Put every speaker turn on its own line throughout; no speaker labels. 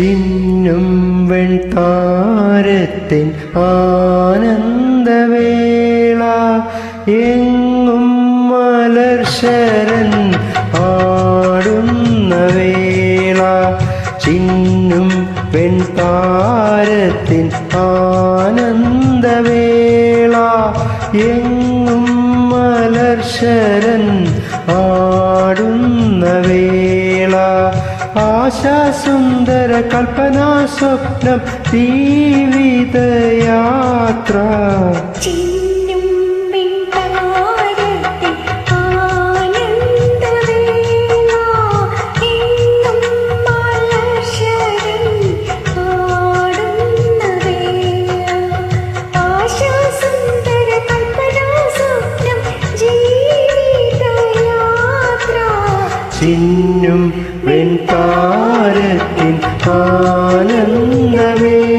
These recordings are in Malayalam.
ചിന്നും വെൺതാരത്തിൻ ആനന്ദവേള എങ്ങും മലർശരൻ ആടുന്ന വേള ചിന്നും വെൺതാരത്തിൻ ആനന്ദവേള എങ്ങും മലർശരൻ വേള ആശാസുന്ദര കൽപ്പനാ സ്വപ്നം ജീവിതയാത്ര
ചിന്നും വെൺതാരത്തിൻ ആനന്ദവേള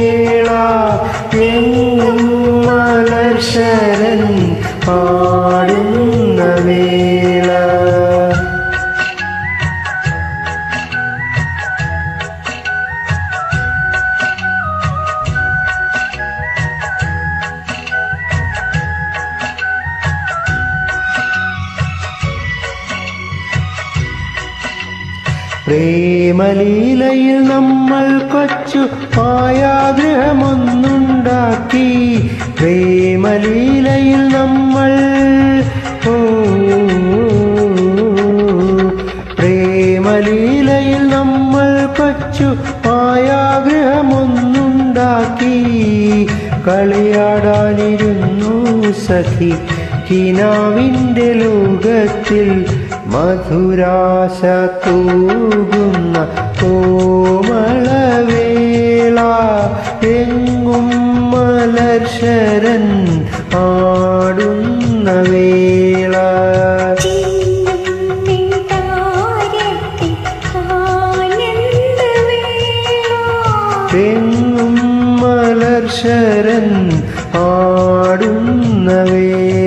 പ്രേമലീലയിൽ നമ്മൾ കൊച്ചു മായാഗ്രഹമൊന്നുണ്ടാക്കി. പ്രേമലീലയിൽ നമ്മൾ പ്രേമലീലയിൽ നമ്മൾ കൊച്ചു മായാഗ്രഹമൊന്നുണ്ടാക്കി. കളിയാടാനിരുന്നു സഖി കിനാവിന്റെ ലോകത്തിൽ മധുരാശ തൂകുന്ന കോമളവേള എങ്ങും മലർശരൻ ആടുന്ന വേള. എങ്ങും മലർശരൻ ആടുന്ന വേള.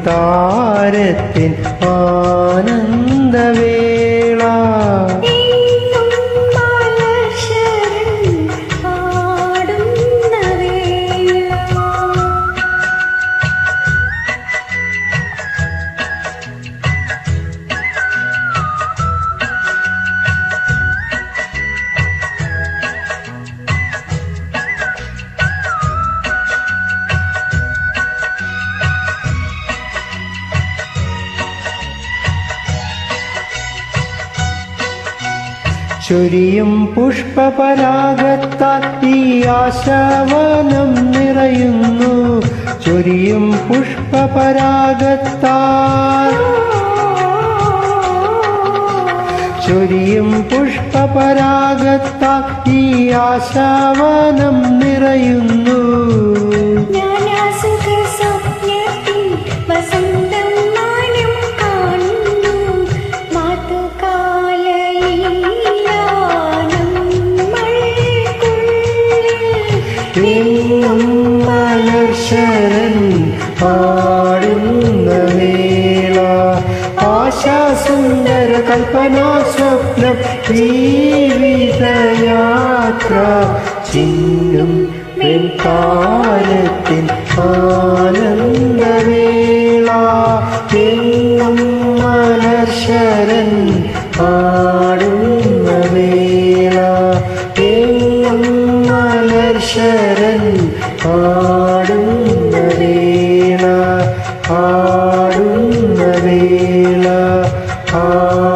വെൺതാരത്തിൻ ആനന്ദവേള ചൊരിയും പുഷ്പപരാഗത്താൽ ഈ ആശാവനം നിറയുന്നു. ചൊരിയും പുഷ്പപരാഗത്താൽ. ചൊരിയും പുഷ്പപരാഗത്താൽ ഈ ആശാവനം നിറയുന്നു.
യാത്രയാണോ സ്വപ്നം ജീവിതയാത്ര. ചിന്നും വെൺകാലത്തിൻ ആനന്ദവേള.
എന്നും മലർശരൻ പാടുന്ന വേള. എന്നും മലർശരൻ പാടുന്ന വേള. പാടുന്ന വേള. ആ